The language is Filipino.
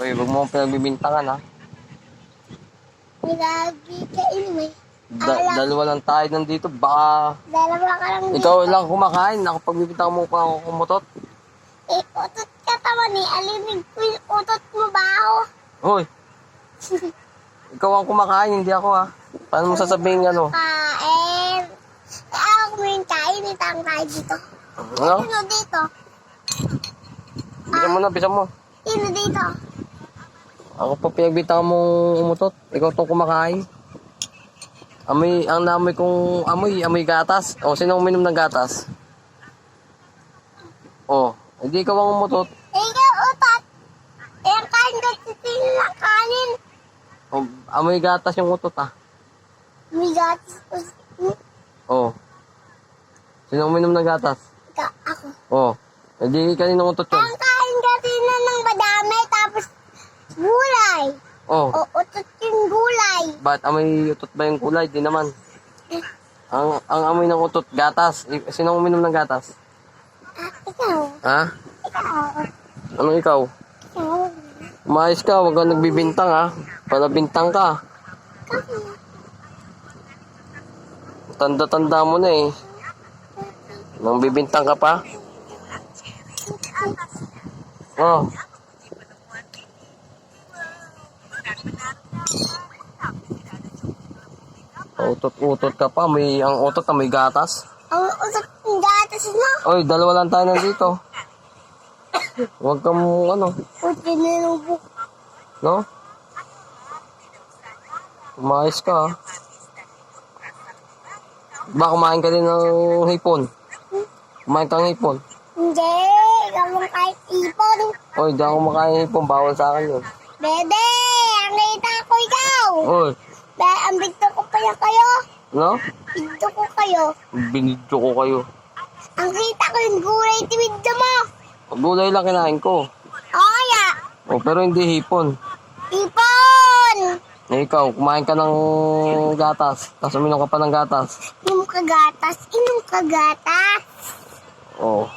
Uy, huwag mo akong pinagbibintangan ha. Nilagi ka anyway. Da- Ala. dalawa lang tayo nandito. Baka Dalawa ka lang ikaw lang kumakain. Ako pagbibintang mo pa ako kumutot. Eh, utot ka. Alinig ko yung utot mo ba ako? Hoy, ikaw ang kumakain, hindi ako ha. Paano mo sasabihin ano? Kain. Eh, ako kumain kain. Itang tayo dito. Ano? Sino dito? Bisa mo na, bisa mo. Sino dito? Ako pa pinagbintang mong umutot. Ikaw tong kumakain. Amoy, ang naamoy kong amoy, amoy gatas. O, sino uminom ng gatas? O, hindi ikaw ang umutot. Ikaw utot. Ang kain ka sino lang kanin. O, amoy gatas yung utot ah. Ko. Hmm? O. Sino uminom ng gatas? Ikaw, ako. O. Hindi kaninong utot yun. Ang gulay. O. O utot yung gulay. Ba't amoy utot ba yung kulay? Di naman. Ang ang amoy ng utot, gatas. Sino uminom ng gatas? Ah, ikaw. Ha? Ikaw. Anong ikaw? Ikaw. Umayos ka, huwag kang nagbibintang ha. Para bintang ka. Tanda-tanda mo na eh. Nang bibintang ka pa? Oh. Utot-utot ka pa. May, ang utot na may gatas. Ang utot yung gatas mo. Oy, dalawa lang tayo nandito. Huwag kang ano, na yung buko. no? Umayos ka ah. Ba, kumain ka din ng hipon? Kumain ka ng hipon? Hindi. Ikaw lang kahit ipon. Oy, di ako kumakain ng hipon. Bawal sa akin yun. Bebe, ang kita ko ikaw. Oy, Be, ang bigto kaya kayo. no? Bigto ko kayo. Binidyo ko kayo. Ang kita ko yung gulay tiwidyo mo. Gulay lang kinain ko. O kaya, Oh, pero hindi hipon. ipon. Eh, ikaw, kumain ka ng gatas. Tapos uminom ka pa ng gatas. Inom ka gatas. Inom ka gatas. Oh.